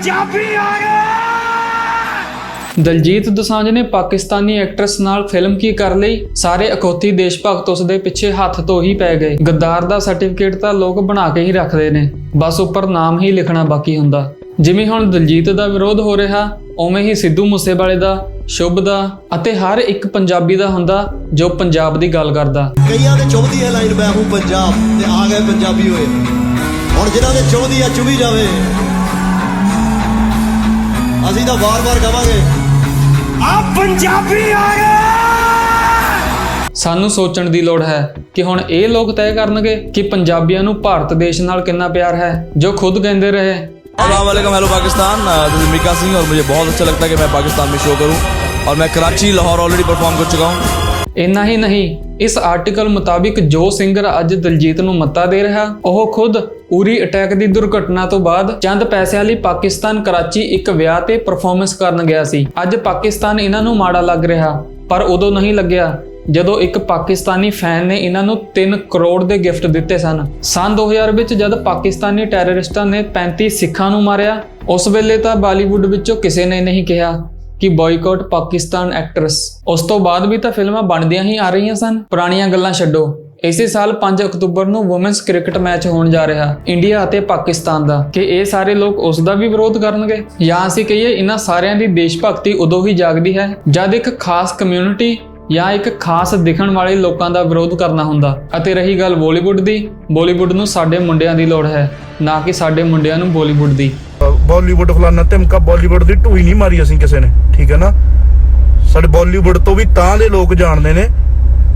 ਪੰਜਾਬੀ ਆ ਗਏ। ਦਲਜੀਤ ਦੋਸਾਂਝ ਨੇ ਪਾਕਿਸਤਾਨੀ ਐਕਟਰੈਸ ਨਾਲ ਫਿਲਮ ਕੀ ਕਰ ਲਈ? ਸਾਰੇ ਅਖੌਤੀ ਦੇਸ਼ ਭਗਤ ਉਸ ਦੇ ਪਿੱਛੇ ਹੱਥ ਤੋਂ ਹੀ ਪੈ ਗਏ। ਗੱਦਾਰ ਦਾ ਸਰਟੀਫਿਕੇਟ ਤਾਂ ਲੋਕ ਬਣਾ ਕੇ ਹੀ ਰੱਖਦੇ ਨੇ। ਬਸ ਉੱਪਰ ਨਾਮ ਹੀ ਲਿਖਣਾ ਬਾਕੀ ਹੁੰਦਾ। ਜਿਵੇਂ ਹੁਣ ਦਲਜੀਤ ਦਾ ਵਿਰੋਧ ਹੋ ਰਿਹਾ ਉਵੇਂ ਹੀ ਸਿੱਧੂ ਮੂਸੇਵਾਲੇ ਦਾ ਸ਼ੁਭ ਦਾ ਅਤੇ ਹਰ ਇੱਕ ਪੰਜਾਬੀ ਦਾ ਹੁੰਦਾ ਜੋ ਪੰਜਾਬ ਦੀ ਗੱਲ ਕਰਦਾ। ਕਈਆਂ ਦੇ ਚੁੱਭਦੀ ਹੈ ਲਾਈਨ ਮੈਂ ਹੂੰ ਪੰਜਾਬ ਤੇ ਆ ਗਏ ਪੰਜਾਬੀ ਹੋਏ। ਹੁਣ ਜਿਨ੍ਹਾਂ ਦੇ ਚੁੱਭਦੀ ਆ ਚੁਭੀ ਜਾਵੇ। ਅਸੀਂ ਤਾਂ ਵਾਰ-ਵਾਰ ਕਵਾਂਗੇ ਆ ਪੰਜਾਬੀ ਆ ਗਏ ਸਾਨੂੰ ਸੋਚਣ ਦੀ ਲੋੜ ਹੈ ਕਿ ਹੁਣ ਇਹ ਲੋਕ ਤੈਅ ਕਰਨਗੇ ਕਿ ਪੰਜਾਬੀਆਂ ਨੂੰ ਭਾਰਤ ਦੇਸ਼ ਨਾਲ ਕਿੰਨਾ ਪਿਆਰ ਹੈ ਜੋ ਖੁਦ ਕਹਿੰਦੇ ਰਹੇ वालेकुम hello Pakistan this is Mika Singh और मुझे बहुत अच्छा लगता है कि मैं पाकिस्तान में शो करूं और मैं कराची लाहौर ऑलरेडी परफॉर्म कर चुका हूं ਇੰਨਾ ਹੀ ਨਹੀਂ ਇਸ ਆਰਟੀਕਲ ਮੁਤਾਬਿਕ ਜੋ ਸਿੰਗਰ ਅੱਜ ਦਲਜੀਤ ਨੂੰ ਮੱਤਾ ਦੇ ਰਿਹਾ ਉਹ ਖੁਦ ਉਰੀ ਅਟੈਕ ਦੀ ਦੁਰਘਟਨਾ ਤੋਂ ਬਾਅਦ ਚੰਦ ਪੈਸਿਆਂ ਲਈ ਪਾਕਿਸਤਾਨ ਕਰਾਚੀ ਇੱਕ ਵਿਆਹ ਤੇ ਪਰਫਾਰਮੈਂਸ ਕਰਨ ਗਿਆ ਸੀ। ਅੱਜ ਪਾਕਿਸਤਾਨ ਇਹਨਾਂ ਨੂੰ ਮਾੜਾ ਲੱਗ ਰਿਹਾ, ਪਰ ਉਦੋਂ ਨਹੀਂ ਲੱਗਿਆ, ਜਦੋਂ ਇੱਕ ਪਾਕਿਸਤਾਨੀ ਫੈਨ ਨੇ ਇਹਨਾਂ ਨੂੰ 3 ਕਰੋੜ ਦੇ ਗਿਫਟ ਦਿੱਤੇ ਸਨ। ਸਨ 2000 ਵਿੱਚ ਜਦ ਪਾਕਿਸਤਾਨੀ ਟੈਰਰਿਸਟਾਂ ਨੇ 35 ਸਿੱਖਾਂ ਨੂੰ ਮਾਰਿਆ, ਉਸ ਵੇਲੇ ਤਾਂ ਬਾਲੀਵੁੱਡ ਵਿੱਚੋਂ ਕਿਸੇ ਨੇ ਨਹੀਂ ਕਿਹਾ ਕਿ ਬਾਈਕਾਟ ਪਾਕਿਸਤਾਨ ਐਕਟਰਸ ਉਸ ਤੋਂ ਬਾਅਦ ਵੀ ਤਾਂ ਫਿਲਮਾਂ ਬਣਦੀਆਂ ਹੀ ਆ ਰਹੀਆਂ ਸਨ। ਪੁਰਾਣੀਆਂ ਗੱਲਾਂ ਛੱਡੋ। ਇਸੇ ਸਾਲ 5 ਅਕਤੂਬਰ ਨੂੰ ਔਮਨਸ ਕ੍ਰਿਕਟ ਮੈਚ ਹੋਣ ਜਾ ਰਿਹਾ ਇੰਡੀਆ ਅਤੇ ਪਾਕਿਸਤਾਨ ਦਾ। ਕਿ ਇਹ ਸਾਰੇ ਲੋਕ ਉਸ ਦਾ ਵੀ ਵਿਰੋਧ ਕਰਨਗੇ? ਜਾਂ ਅਸੀਂ ਕਹੀਏ ਇਹਨਾਂ ਸਾਰਿਆਂ ਦੀ ਦੇਸ਼ ਭਗਤੀ ਉਦੋਂ ਹੀ ਜਾਗਦੀ ਹੈ, ਜਦ ਇੱਕ ਖਾਸ ਕਮਿਊਨਿਟੀ ਜਾਂ ਇੱਕ ਖਾਸ ਦਿਖਣ ਵਾਲੇ ਲੋਕਾਂ ਦਾ ਵਿਰੋਧ ਕਰਨਾ ਹੁੰਦਾ। ਅਤੇ ਰਹੀ ਗੱਲ ਬਾਲੀਵੁੱਡ ਦੀ ਬਾਲੀਵੁੱਡ ਨੂੰ ਸਾਡੇ ਮੁੰਡਿਆਂ ਦੀ ਲੋੜ ਹੈ, ਨਾ ਕਿ ਸਾਡੇ ਮੁੰਡਿਆਂ ਨੂੰ ਬਾਲੀਵੁੱਡ ਦੀ। ਬਾਲੀਵੁੱਡ ਫਲਾਨਾ ਧਮਕਾ ਬਾਲੀਵੁੱਡ ਦੀ ਢੂਈ ਨਹੀਂ ਮਾਰੀ ਅਸੀਂ ਕਿਸੇ ਨੇ, ਠੀਕ ਹੈ ਨਾ? ਸਾਡੇ ਬਾਲੀਵੁੱਡ ਤੋਂ ਵੀ ਤਾਂ ਦੇ ਲੋਕ ਜਾਣਦੇ ਨੇ